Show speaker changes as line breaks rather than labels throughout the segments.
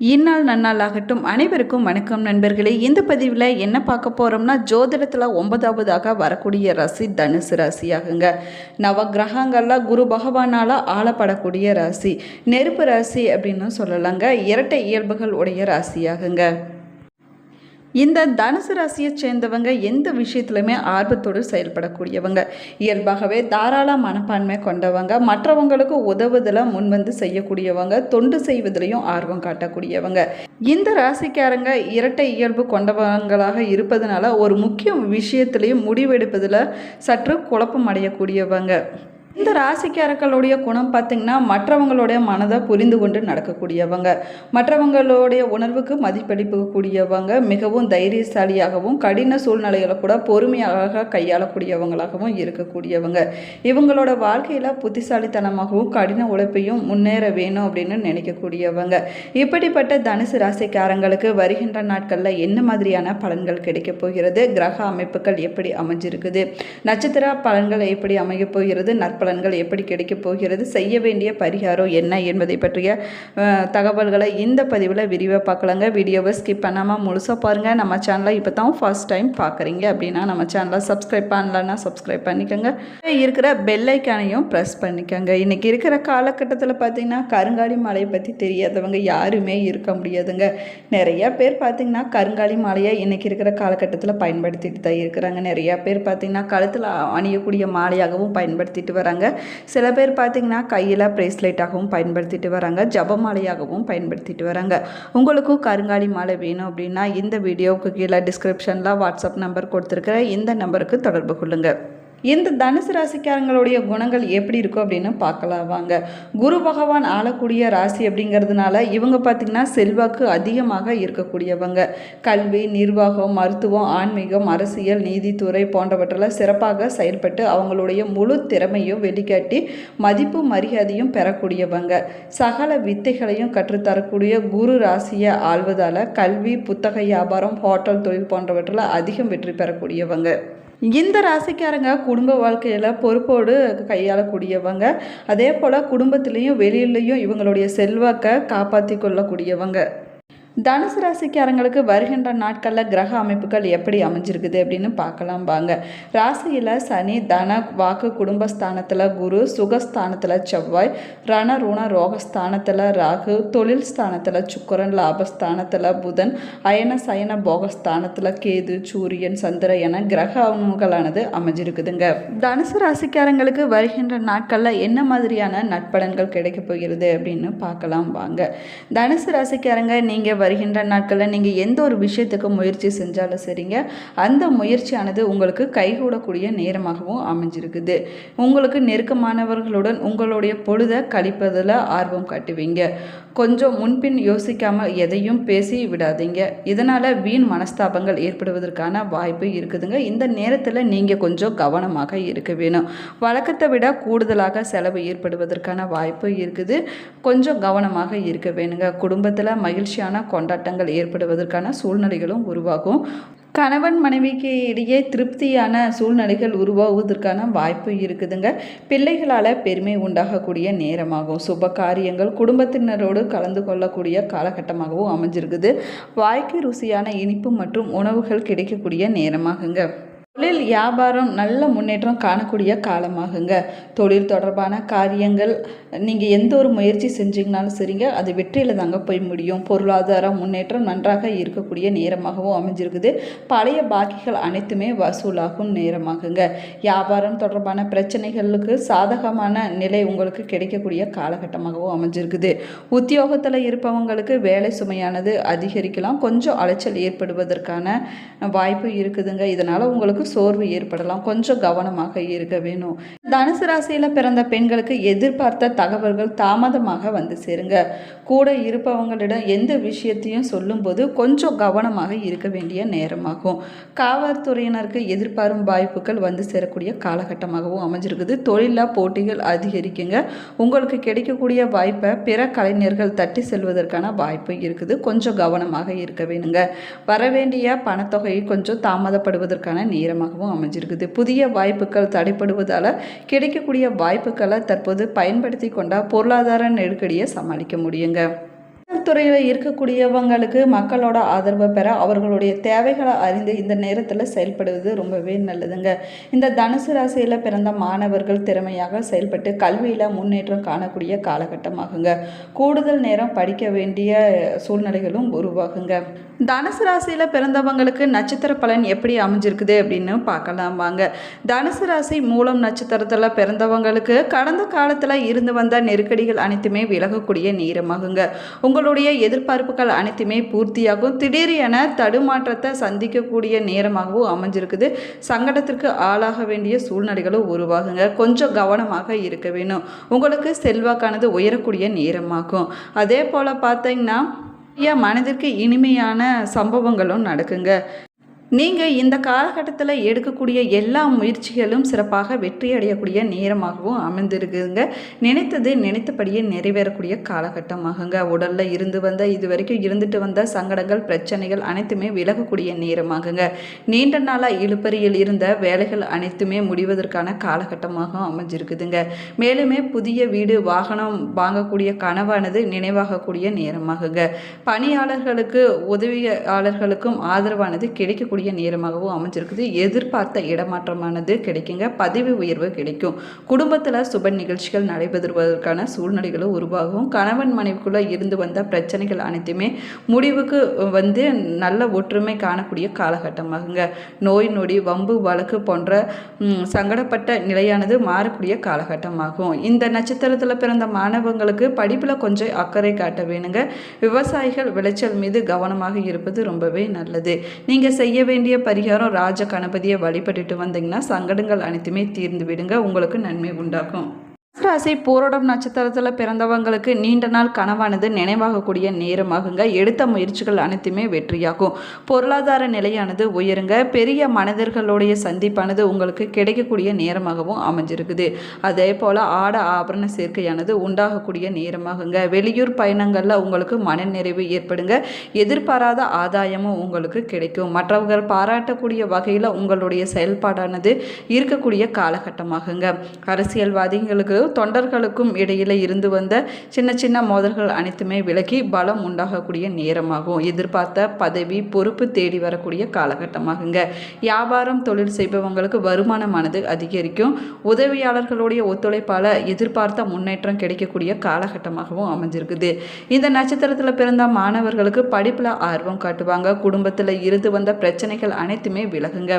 இந்நாள் நன்னாள் ஆகட்டும் அனைவருக்கும் வணக்கம் நண்பர்களே. இந்த பதிவில் என்ன பார்க்க போகிறோம்னா ஜோதிடத்தில் ஒன்பதாவதாக வரக்கூடிய ராசி தனுசு ராசியாகுங்க. நவ கிரகங்களில் குரு பகவானால் ஆளப்படக்கூடிய ராசி. நெருப்பு ராசி அப்படின்னு சொல்லலாங்க. இரட்டை இயல்புகள் உடைய ராசியாகுங்க. இந்த தனுசு ராசியை சேர்ந்தவங்க எந்த விஷயத்துலையுமே ஆர்வத்தோடு செயல்படக்கூடியவங்க. இயல்பாகவே தாராள மனப்பான்மை கொண்டவங்க மற்றவங்களுக்கு உதவுதல முன்வந்து செய்யக்கூடியவங்க தொண்டு செய்வதிலையும் ஆர்வம் காட்டக்கூடியவங்க. இந்த ராசிக்காரங்க இரட்டை இயல்பு கொண்டவங்களாக இருப்பதனால ஒரு முக்கிய விஷயத்திலையும் முடிவெடுப்பதில் சற்று குழப்பம் அடையக்கூடியவங்க. இந்த ராசிக்காரர்களுடைய குணம் பார்த்திங்கன்னா மற்றவங்களுடைய மனதை புரிந்து கொண்டு நடக்கக்கூடியவங்க. மற்றவங்களுடைய உணர்வுக்கு மதிப்பளிக்கக்கூடியவங்க மிகவும் தைரியசாலியாகவும் கடின சூழ்நிலைகளை கூட பொறுமையாக கையாளக்கூடியவங்களாகவும் இருக்கக்கூடியவங்க. இவங்களோட வாழ்க்கையில் புத்திசாலித்தனமாகவும் கடின உழைப்பையும் முன்னேற வேணும் அப்படின்னு நினைக்கக்கூடியவங்க. இப்படிப்பட்ட தனுசு ராசிக்காரங்களுக்கு வருகின்ற நாட்களில் என்ன மாதிரியான பலன்கள் கிடைக்கப் போகிறது? கிரக அமைப்புகள் எப்படி அமைஞ்சிருக்குது? நட்சத்திர பலன்கள் எப்படி அமையப் போகிறது? பலன்கள் எப்படி கிடைக்கப் போகிறது செய்ய வேண்டிய பரிகாரம் என்ன என்பதை பற்றிய தகவல்களை இந்த பதிவில் விரிவாக பார்க்கலாங்க. வீடியோவை ஸ்கிப் பண்ணாமல் முழுசாக பாருங்கள் நம்ம சேனலை இப்போ தான் ஃபர்ஸ்ட் டைம் பார்க்குறீங்க அப்படின்னா நம்ம சேனலை சப்ஸ்கிரைப் பண்ணலன்னா சப்ஸ்கிரைப் பண்ணிக்கோங்க. இருக்கிற பெல்லைக்கானையும் ப்ரெஸ் பண்ணிக்கோங்க. இன்றைக்கி இருக்கிற காலகட்டத்தில் பார்த்தீங்கன்னா கருங்காலி மலையை பற்றி தெரியாதவங்க யாருமே இருக்க முடியாதுங்க. நிறைய பேர் பார்த்தீங்கன்னா கருங்காலி மாலையை இன்றைக்கி இருக்கிற காலகட்டத்தில் பயன்படுத்திட்டு தான் இருக்கிறாங்க. நிறையா பேர் பார்த்தீங்கன்னா கழுத்தில் அணியக்கூடிய மாலையாகவும் பயன்படுத்திட்டு வராங்க. சில பேர் பார்த்தீங்கன்னா கையில் ப்ரேஸ்லெட்டாகவும் பயன்படுத்திட்டு வராங்க. ஜப மாலையாகவும் பயன்படுத்திட்டு வராங்க. உங்களுக்கும் கருங்காலி மாலை வேணும் அப்படின்னா இந்த வீடியோவுக்கு கீழே டிஸ்கிரிப்ஷனில் வாட்ஸ்அப் நம்பர் கொடுத்துருக்குற இந்த நம்பருக்கு தொடர்பு கொள்ளுங்கள் இந்த தனுசு ராசிக்காரங்களுடைய குணங்கள் எப்படி இருக்கும் அப்படின்னு பார்க்கலாம். வாங்க. குரு பகவான் ஆளக்கூடிய ராசி அப்படிங்கிறதுனால இவங்க பார்த்திங்கன்னா செல்வாக்கு அதிகமாக இருக்கக்கூடியவங்க. கல்வி நிர்வாகம் மருத்துவம் ஆன்மீகம் அரசியல் நீதித்துறை போன்றவற்றில் சிறப்பாக செயல்பட்டு அவங்களுடைய முழு திறமையும் வெளிக்காட்டி மதிப்பு மரியாதையும் பெறக்கூடியவங்க. சகல வித்தைகளையும் கற்றுத்தரக்கூடிய குரு ராசியை ஆள்வதால் கல்வி புத்தக வியாபாரம் ஹோட்டல் தொழில் போன்றவற்றில் அதிகம் வெற்றி பெறக்கூடியவங்க. இந்த ராசிக்காரங்க குடும்ப வாழ்க்கையில் பொறுப்போடு கையாளக்கூடியவங்க. அதே போல் குடும்பத்துலேயும் வெளியிலையும் இவங்களுடைய செல்வாக்கை காப்பாற்றி கொள்ளக்கூடியவங்க. தனுசு ராசிக்காரங்களுக்கு வருகின்ற நாட்களில் கிரக அமைப்புகள் எப்படி அமைஞ்சிருக்குது அப்படின்னு பார்க்கலாம் வாங்க. ராசியில் சனி தன வாக்கு குடும்பஸ்தானத்தில் குரு சுகஸ்தானத்தில் செவ்வாய் ரண ருண ரோகஸ்தானத்தில் ராகு தொழில் ஸ்தானத்தில் சுக்கரன் லாபஸ்தானத்தில் புதன் அயன சயன போகஸ்தானத்தில் கேது சூரியன் சந்திர என கிரக அமைப்புகளானது அமைஞ்சிருக்குதுங்க. தனுசு ராசிக்காரங்களுக்கு வருகின்ற நாட்களில் என்ன மாதிரியான நட்பலன்கள் கிடைக்கப் போகிறது அப்படின்னு பார்க்கலாம் வாங்க. தனுசு ராசிக்காரங்க நீங்கள் வருகின்ற நாட்களில் நீங்கள் எந்த ஒரு விஷயத்துக்கு முயற்சி செஞ்சாலும் சரிங்க. அந்த முயற்சியானது உங்களுக்கு கைகூடக்கூடிய நேரமாகவும் அமைஞ்சிருக்குது. உங்களுக்கு நெருக்கமானவர்களுடன் உங்களுடைய பொழுதை கழிப்பதில் ஆர்வம் காட்டுவீங்க. கொஞ்சம் முன்பின் யோசிக்காமல் எதையும் பேசி விடாதீங்க. இதனால் வீண் மனஸ்தாபங்கள் ஏற்படுவதற்கான வாய்ப்பு இருக்குதுங்க. இந்த நேரத்தில் நீங்கள் கொஞ்சம் கவனமாக இருக்க வேணும். வழக்கத்தை விட கூடுதலாக செலவு ஏற்படுவதற்கான வாய்ப்பு இருக்குது. கொஞ்சம் கவனமாக இருக்க வேணுங்க. குடும்பத்தில் மகிழ்ச்சியான கொண்டாட்டங்கள் ஏற்படுவதற்கான சூழ்நிலைகளும் உருவாகும். கணவன் மனைவிக்கு இடையே திருப்தியான சூழ்நிலைகள் உருவாகுவதற்கான வாய்ப்பு இருக்குதுங்க. பிள்ளைகளால் பெருமை உண்டாகக்கூடிய நேரமாகும் சுப காரியங்கள் குடும்பத்தினரோடு கலந்து கொள்ளக்கூடிய காலகட்டமாகவும் அமைஞ்சிருக்குது. வாய்க்கு ருசியான இனிப்பு மற்றும் உணவுகள் கிடைக்கக்கூடிய நேரமாகுங்க. தொழில் வியாபாரம் நல்ல முன்னேற்றம் காணக்கூடிய காலமாகுங்க. தொழில் தொடர்பான காரியங்கள் நீங்கள் எந்த ஒரு முயற்சி செஞ்சீங்கனாலும் சரிங்க அது வெற்றியில் தாங்க போய் முடியும். பொருளாதார முன்னேற்றம் நன்றாக இருக்கக்கூடிய நேரமாகவும் அமைஞ்சிருக்குது. பழைய பாக்கிகள் அனைத்துமே வசூலாகும் நேரமாகுங்க. வியாபாரம் தொடர்பான பிரச்சனைகளுக்கு சாதகமான நிலை உங்களுக்கு கிடைக்கக்கூடிய காலகட்டமாகவும் அமைஞ்சிருக்குது. உத்தியோகத்தில் இருப்பவங்களுக்கு வேலை சுமையானது அதிகரிக்கலாம். கொஞ்சம் அலைச்சல் ஏற்படுவதற்கான வாய்ப்பு இருக்குதுங்க. இதனால் உங்களுக்கு சோர்வு ஏற்படலாம். கொஞ்சம் கவனமாக இருக்க வேணும். தனுசு ராசியில் பிறந்த பெண்களுக்கு எதிர்பார்த்த தகவல்கள் தாமதமாக வந்து சேருங்க. கூட இருப்பவங்களிடம் எந்த விஷயத்தையும் சொல்லும்போது கொஞ்சம் கவனமாக இருக்க வேண்டிய நேரமாகும். காவல்துறையினருக்கு எதிர்பாரும் வாய்ப்புகள் வந்து சேரக்கூடிய காலகட்டமாகவும் அமைஞ்சிருக்குது. தொழிலாக போட்டிகள் அதிகரிக்குங்க. உங்களுக்கு கிடைக்கக்கூடிய வாய்ப்பை பிற கலைஞர்கள் தட்டி செல்வதற்கான வாய்ப்பு இருக்குது. கொஞ்சம் கவனமாக இருக்க வேணுங்க. வரவேண்டிய பணத்தொகை கொஞ்சம் தாமதப்படுவதற்கான நேரம் நேரமாகவும் அமைஞ்சிருக்குது. புதிய வாய்ப்புகள் தடைப்படுவதால் கிடைக்கக்கூடிய வாய்ப்புகளை தற்போது பயன்படுத்தி கொண்டால் பொருளாதார நெருக்கடியை சமாளிக்க முடியுங்க. துறையில் இருக்கக்கூடியவங்களுக்கு மக்களோட ஆதரவை பெற அவர்களுடைய தேவைகளை அறிந்து இந்த நேரத்தில் செயல்படுவது ரொம்பவே நல்லதுங்க. இந்த தனுசு ராசியில் பிறந்த மாணவர்கள் திறமையாக செயல்பட்டு கல்வியில் முன்னேற்றம் காணக்கூடிய காலகட்டமாகுங்க. கூடுதல் நேரம் படிக்க வேண்டிய சூழ்நிலைகளும் உருவாகுங்க. தனுசு ராசியில் பிறந்தவங்களுக்கு நட்சத்திர பலன் எப்படி அமைஞ்சிருக்குது அப்படின்னு பார்க்கலாம் வாங்க. தனுசு ராசி மூலம் நட்சத்திரத்தில் பிறந்தவங்களுக்கு கடந்த காலத்தில் இருந்து வந்த நெருக்கடிகள் அனைத்துமே விலகக்கூடிய நேரமாகுங்க. உங்களுடைய எதிர்பார்ப்புகள் அனைத்துமே பூர்த்தியாகும். திடீர் என தடுமாற்றத்தை சந்திக்கக்கூடிய நேரமாகவும் அமைஞ்சிருக்குது. சங்கடத்திற்கு ஆளாக வேண்டிய சூழ்நிலைகளும் உருவாகுங்க. கொஞ்சம் கவனமாக இருக்க வேணும் உங்களுக்கு செல்வாக்கானது உயரக்கூடிய நேரமாகும். அதே போல் பார்த்தீங்கன்னா மனதிற்கு இனிமையான சம்பவங்களும் நடக்குங்க. நீங்கள் இந்த காலகட்டத்தில் எடுக்கக்கூடிய எல்லா முயற்சிகளும் சிறப்பாக வெற்றி அடையக்கூடிய நேரமாகவும் அமைந்திருக்குங்க. நினைத்தது நினைத்தபடியே நிறைவேறக்கூடிய காலகட்டமாகுங்க. உடலில் இருந்து வந்த இது வரைக்கும் இருந்துட்டு வந்த சங்கடங்கள் பிரச்சனைகள் அனைத்துமே விலகக்கூடிய நேரமாகுங்க. நீண்ட நாளாக இழுப்பறியில் இருந்த வேலைகள் அனைத்துமே முடிவதற்கான காலகட்டமாகவும் அமைஞ்சிருக்குதுங்க. மேலுமே புதிய வீடு வாகனம் வாங்கக்கூடிய கனவானது நினைவாகக்கூடிய நேரமாகுங்க. பணியாளர்களுக்கு உதவியாளர்களுக்கும் ஆதரவானது கிடைக்கக்கூடிய நேரமாகவும் அமைஞ்சிருக்குது. எதிர்பார்த்த இடமாற்றமானது கிடைக்குங்க. பதவி உயர்வு கிடைக்கும். குடும்பத்தில் சுப நிகழ்ச்சிகள் நடைபெறுவதற்கான சூழ்நிலைகளும் உருவாகும். கணவன் மனைவிக்குள்ளே இருந்து வந்த பிரச்சனைகள் அனைத்துமே முடிவுக்கு வந்து நல்ல ஒற்றுமை காணக்கூடிய காலகட்டமாகுங்க. நோய் நொடி வம்பு வழக்கு போன்ற சங்கடப்பட்ட நிலையானது மாறக்கூடிய காலகட்டமாகும். இந்த நட்சத்திரத்தில் பிறந்த மாணவங்களுக்கு படிப்பில் கொஞ்சம் அக்கறை காட்ட வேணுங்க. விவசாயிகள் விளைச்சல் மீது கவனமாக இருப்பது ரொம்பவே நல்லது. நீங்கள் செய்ய வேண்டிய பரிகாரம் ராஜ கணபதியை வழிபட்டுட்டு வந்தீங்கன்னா சங்கடங்கள் அனைத்துமே தீர்ந்து விடுங்க. உங்களுக்கு நன்மை உண்டாகும். ராசி பூரடம் நட்சத்திரத்தில் பிறந்தவங்களுக்கு நீண்ட நாள் கனவானது நினைவாகக்கூடிய நேரமாகுங்க. எடுத்த முயற்சிகள் அனைத்துமே வெற்றியாகும். பொருளாதார நிலையானது உயருங்க. பெரிய மனிதர்களுடைய சந்திப்பானது உங்களுக்கு கிடைக்கக்கூடிய நேரமாகவும் அமைஞ்சிருக்குது. அதே போல் ஆட ஆபரண சேர்க்கையானது உண்டாகக்கூடிய நேரமாகுங்க. வெளியூர் பயணங்களில் உங்களுக்கு மனநிறைவு ஏற்படுங்க. எதிர்பாராத ஆதாயமும் உங்களுக்கு கிடைக்கும். மற்றவர்கள் பாராட்டக்கூடிய வகையில் உங்களுடைய செயல்பாடானது இருக்கக்கூடிய காலகட்டமாகுங்க. அரசியல்வாதிகளுக்கு தொண்டர்களுக்கும் இடையில இருந்து வந்த சின்ன சின்ன மோதல்கள் அனைத்துமே விலகி பலம் உண்டாகக்கூடிய நேரமாகும். எதிர்பார்த்த பதவி பொறுப்பு தேடி வரக்கூடிய காலகட்டமாகுங்க. வியாபாரம் தொழில் செய்பவங்களுக்கு வருமானமானது அதிகரிக்கும். உதவியாளர்களுடைய ஒத்துழைப்பால் எதிர்பார்த்த முன்னேற்றம் கிடைக்கக்கூடிய காலகட்டமாகவும் அமைஞ்சிருக்குது. இந்த நட்சத்திரத்தில் பிறந்த மாணவர்களுக்கு படிப்பில் ஆர்வம் காட்டுவாங்க. குடும்பத்தில் இருந்து வந்த பிரச்சனைகள் அனைத்துமே விலகுங்க.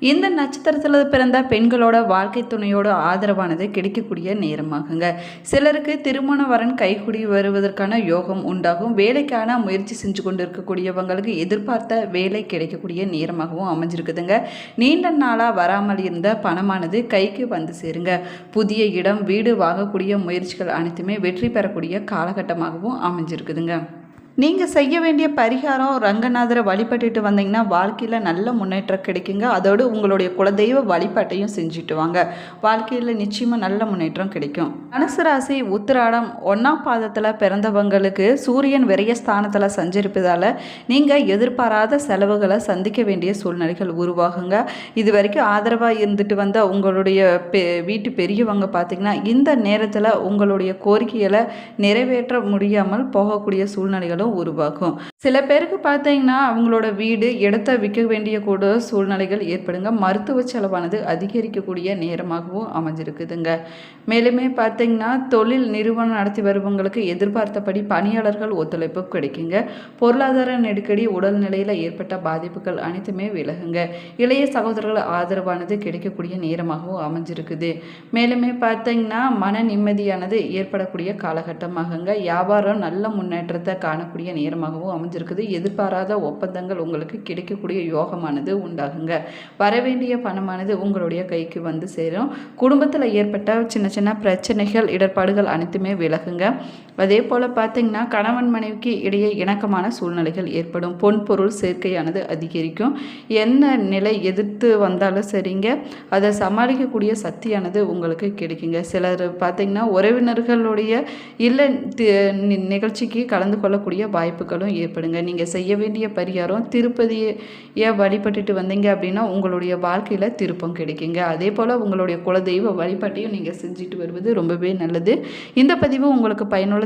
இந்த நட்சத்திரத்தில் பிறந்த பெண்களோட வாழ்க்கை துணையோட ஆதரவானது கிடைக்கக்கூடிய நேரமாகுங்க. சிலருக்கு திருமண வரன் கைகூடி வருவதற்கான யோகம் உண்டாகும். வேலைக்கான முயற்சி செஞ்சு கொண்டு இருக்கக்கூடியவங்களுக்கு எதிர்பார்த்த வேலை கிடைக்கக்கூடிய நேரமாகவும் அமைஞ்சிருக்குதுங்க. நீண்ட நாளாக வராமல் இருந்த பணமானது கைக்கு வந்து சேருங்க. புதிய இடம் வீடு வாங்கக்கூடிய முயற்சிகள் அனைத்துமே வெற்றி பெறக்கூடிய காலகட்டமாகவும் அமைஞ்சிருக்குதுங்க. நீங்கள் செய்ய வேண்டிய பரிகாரம் ரங்கநாதரை வழிபட்டுட்டு வந்தீங்கன்னா வாழ்க்கையில் நல்ல முன்னேற்றம் கிடைக்குங்க. அதோடு உங்களுடைய குலதெய்வ வழிபாட்டையும் செஞ்சுட்டு வாங்க. வாழ்க்கையில் நிச்சயமாக நல்ல முன்னேற்றம் கிடைக்கும். மனசு ராசி உத்திராடம் ஒன்றாம் பாதத்தில் பிறந்தவங்களுக்கு சூரியன் விரைய ஸ்தானத்தில் சஞ்சரிப்பதால் நீங்கள் எதிர்பாராத செலவுகளை சந்திக்க வேண்டிய சூழ்நிலைகள் உருவாகுங்க. இது வரைக்கும் ஆதரவாக இருந்துட்டு வந்த உங்களுடைய பெ வீட்டு பெரியவங்க பார்த்தீங்கன்னா இந்த நேரத்தில் உங்களுடைய கோரிக்கைகளை நிறைவேற்ற முடியாமல் போகக்கூடிய சூழ்நிலைகளும் உருவாகும். சில பேருக்கு பார்த்தீங்கன்னா அவங்களோட வீடு இடத்த விற்க வேண்டிய கூட சூழ்நிலைகள் ஏற்படுங்க. மருத்துவ செலவானது அதிகரிக்கக்கூடிய நேரமாகவும் அமைஞ்சிருக்குதுங்க. மேலுமே பார்த்தீங்கன்னா தொழில் நிறுவனம் நடத்தி வருபவங்களுக்கு எதிர்பார்த்தபடி பணியாளர்கள் ஒத்துழைப்பு கிடைக்குங்க. பொருளாதார நெருக்கடி உடல்நிலையில் ஏற்பட்ட பாதிப்புகள் அனைத்துமே விலகுங்க. இளைய சகோதரர்கள் ஆதரவானது கிடைக்கக்கூடிய நேரமாகவும் அமைஞ்சிருக்குது. மேலுமே பார்த்தீங்கன்னா மன நிம்மதியானது ஏற்படக்கூடிய காலகட்டமாகுங்க. வியாபாரம் நல்ல முன்னேற்றத்தை காணக்கூடிய நேரமாகவும் அமைஞ்சிருக்குது. எதிர்பாராத ஒப்பந்தங்கள் உங்களுக்கு கிடைக்கக்கூடிய யோகமானது உண்டாகுங்க. வரவேண்டிய பணமானது உங்களுடைய கைக்கு வந்து சேரும். குடும்பத்தில் ஏற்பட்ட சின்ன சின்ன பிரச்சனைகள் இடர்பாடுகள் அனைத்துமே விலகுங்க. அதே போல் பார்த்தீங்கன்னா கணவன் மனைவிக்கு இடையே இணக்கமான சூழ்நிலைகள் ஏற்படும். பொன் பொருள் சேர்க்கையானது அதிகரிக்கும். என்ன நிலை எதிர்த்து வந்தாலும் சரிங்க. அதை சமாளிக்கக்கூடிய சக்தியானது உங்களுக்கு கிடைக்குங்க. சிலர் பார்த்திங்கன்னா உறவினர்களுடைய இல்லை நிகழ்ச்சிக்கு கலந்து கொள்ளக்கூடிய வாய்ப்புகளும் ஏற்படுங்க. நீங்கள் செய்ய வேண்டிய பரிகாரம் திருப்பதியை வழிபட்டுட்டு வந்தீங்க அப்படின்னா உங்களுடைய வாழ்க்கையில் திருப்பம் கிடைக்குங்க. அதே போல் உங்களுடைய குலதெய்வ வழிபாட்டையும் நீங்கள் செஞ்சுட்டு வருவது ரொம்பவே நல்லது. இந்த பதிவு உங்களுக்கு பயனுள்ள